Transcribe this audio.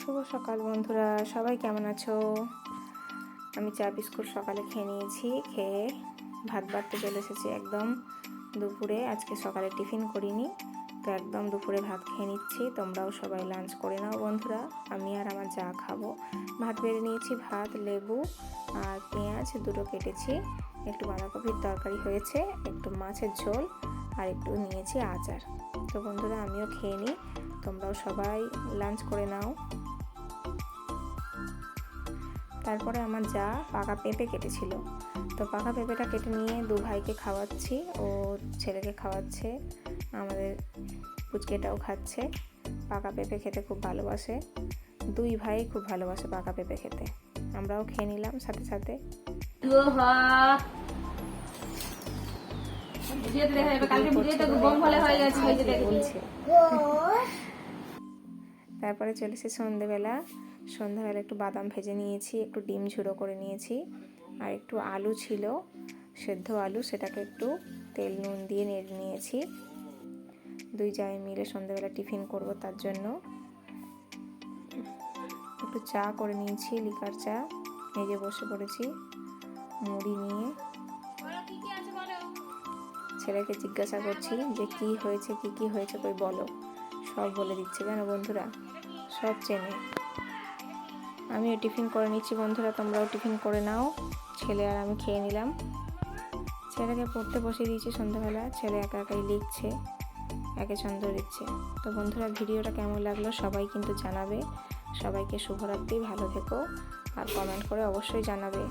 শুভ সকাল বন্ধুরা, সবাই কেমন আছো? আমি চা, বিস্কুট সকালে খেয়ে নিয়েছি, খেয়ে ভাত বাড়তে চলে এসেছি একদম দুপুরে। আজকে সকালে টিফিন করিনি, তো একদম দুপুরে ভাত খেয়ে নিচ্ছি। তোমরাও সবাই লাঞ্চ করে নাও বন্ধুরা, আমি আর আমার যা খাব। ভাত বেড়ে নিয়েছি, ভাত, লেবু আর পেঁয়াজ দুটো কেটেছি। একটু বাঁধাকপির তরকারি হয়েছে, একটু মাছের ঝোল আর একটু নিয়েছি আচার। তো বন্ধুরা, আমিও খেয়ে নিই। তোমরাও সবাই লাঞ্চ করে নাও। তারপরে আমার যা পাকা পেঁপে কেটেছিল। তো পাকা পেঁপেটা কেটে নিয়ে দু ভাইকে খাওয়াচ্ছি। ও ছেলেকে খাওয়াচ্ছে, আমাদের পুচকেটাও খাচ্ছে। পাকা পেঁপে খেতে খুব ভালোবাসে। দুই ভাই খুব ভালোবাসে পাকা পেঁপে খেতে। আমরাও খেয়ে নিলাম সাথে সাথে। ভিডিওতে দেখা যাবে। কালকে ভিডিওতে বোম ফলে হয়ে গেছে ওই যে দেখি। বলছে তারপরে চলেছে সন্ধেবেলা। সন্ধ্যাবেলা একটু বাদাম ভেজে নিয়েছি একটু ডিম ঝুড়ো করে নিয়েছি আর একটু আলু ছিল সেদ্ধ আলু সেটাকে একটু তেল নুন দিয়ে নেড়ে নিয়েছি। দুই জায় মিলে সন্ধেবেলা টিফিন করব তার জন্য। একটু চা করে নিয়েছি লিকার চা নিজে বসে পড়েছি মুড়ি নিয়ে। ছেলেকে জিজ্ঞাসা করছি যে কি হয়েছে, কি কি হয়েছে কই বলো। সব বলে দিচ্ছে। কেন বন্ধুরা? সব চেনে। আমিও টিফিন করে নিচ্ছি বন্ধুরা, তোমরাও টিফিন করে নাও। ছেলে আর আমি খেয়ে নিলাম। ছেলেকে পড়তে বসিয়ে দিয়েছি সন্ধ্যাবেলা। ছেলে একা একাই লিখছে, একে ছন্দ দিচ্ছে। তো বন্ধুরা, ভিডিওটা কেমন লাগল সবাই কিন্তু জানাবে। সবাইকে শুভরাত্রি, ভালো থেকো। আর কমেন্ট করে অবশ্যই জানাবে।